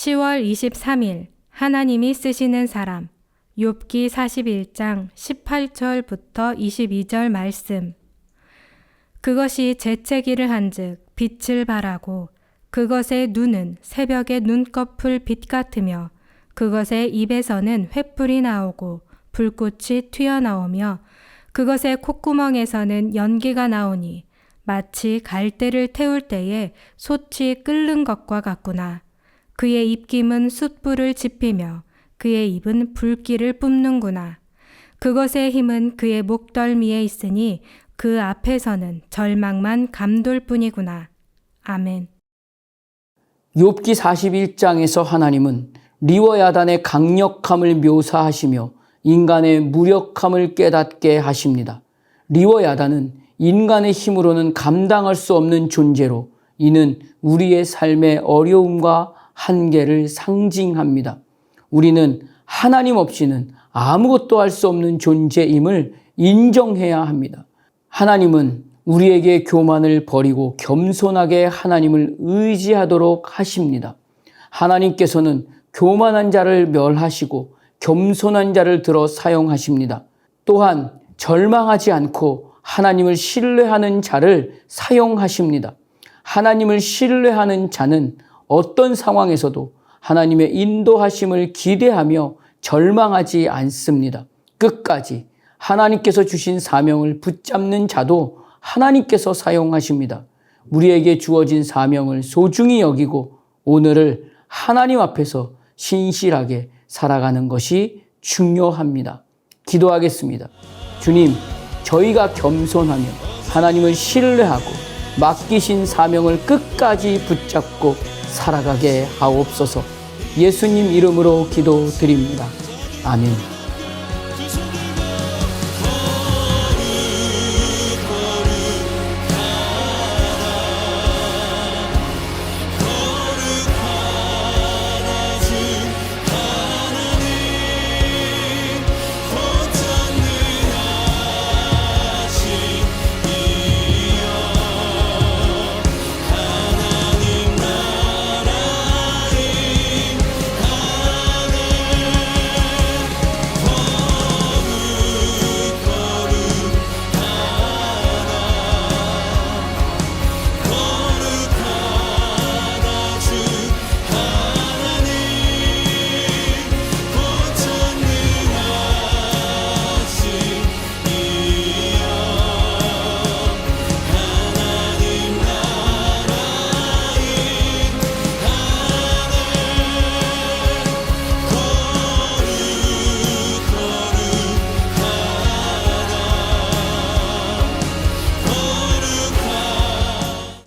10월 23일 하나님이 쓰시는 사람 욥기 41장 18절부터 22절 말씀 그것이 재채기를 한즉 빛을 발하고 그것의 눈은 새벽의 눈꺼풀 빛 같으며 그것의 입에서는 횃불이 나오고 불꽃이 튀어나오며 그것의 콧구멍에서는 연기가 나오니 마치 갈대를 태울 때에 솥이 끓는 것과 같구나. 그의 입김은 숯불을 지피며 그의 입은 불길을 뿜는구나. 그것의 힘은 그의 목덜미에 있으니 그 앞에서는 절망만 감돌 뿐이구나. 아멘. 욥기 41장에서 하나님은 리워야단의 강력함을 묘사하시며 인간의 무력함을 깨닫게 하십니다. 리워야단은 인간의 힘으로는 감당할 수 없는 존재로 이는 우리의 삶의 어려움과 한계를 상징합니다. 우리는 하나님 없이는 아무것도 할 수 없는 존재임을 인정해야 합니다. 하나님은 우리에게 교만을 버리고 겸손하게 하나님을 의지하도록 하십니다. 하나님께서는 교만한 자를 멸하시고 겸손한 자를 들어 사용하십니다. 또한 절망하지 않고 하나님을 신뢰하는 자를 사용하십니다. 하나님을 신뢰하는 자는 어떤 상황에서도 하나님의 인도하심을 기대하며 절망하지 않습니다. 끝까지 하나님께서 주신 사명을 붙잡는 자도 하나님께서 사용하십니다. 우리에게 주어진 사명을 소중히 여기고 오늘을 하나님 앞에서 신실하게 살아가는 것이 중요합니다. 기도하겠습니다. 주님, 저희가 겸손하며 하나님을 신뢰하고 맡기신 사명을 끝까지 붙잡고 살아가게 하옵소서 예수님 이름으로 기도드립니다. 아멘.